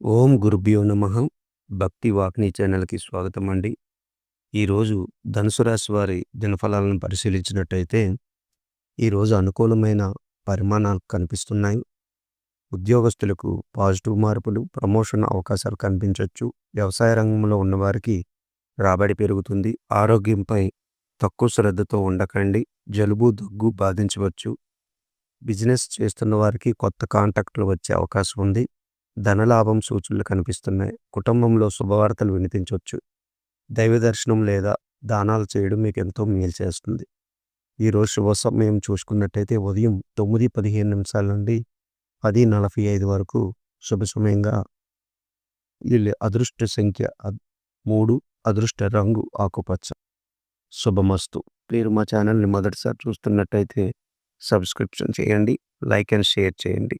ఓం గురుభ్యో నమ. భక్తి వాక్ని ఛానల్కి స్వాగతం అండి. ఈరోజు ధనుసు రాశి వారి దినఫలాలను పరిశీలించినట్టయితే ఈరోజు అనుకూలమైన పరిమాణాలు కనిపిస్తున్నాయి. ఉద్యోగస్తులకు పాజిటివ్ మార్పులు ప్రమోషన్ అవకాశాలు కనిపించవచ్చు వ్యవసాయ రంగంలో ఉన్నవారికి రాబడి పెరుగుతుంది. ఆరోగ్యంపై తక్కువ శ్రద్ధతో ఉండకండి. జలుబు దగ్గు బాధించవచ్చు. బిజినెస్ చేస్తున్న వారికి కొత్త కాంటాక్ట్లు వచ్చే అవకాశం ఉంది. ధనలాభం సూచనలు కనిపిస్తున్నాయి. కుటుంబంలో శుభవార్తలు వినిపించవచ్చు దైవ దర్శనం లేదా దానాలు చేయడం మీకు ఎంతో మేలు చేస్తుంది. ఈరోజు శుభ సమయం చూసుకున్నట్టయితే ఉదయం తొమ్మిది పదిహేను నిమిషాల నుండి పది నలభై ఐదు వరకు శుభ సమయంగా వీళ్ళ అదృష్ట సంఖ్య మూడు అదృష్ట రంగు ఆకుపచ్చ. శుభమస్తు. మీరు మా ఛానల్ని మొదటిసారి చూస్తున్నట్టయితే సబ్స్క్రిప్షన్ చేయండి. లైక్ అండ్ షేర్ చేయండి.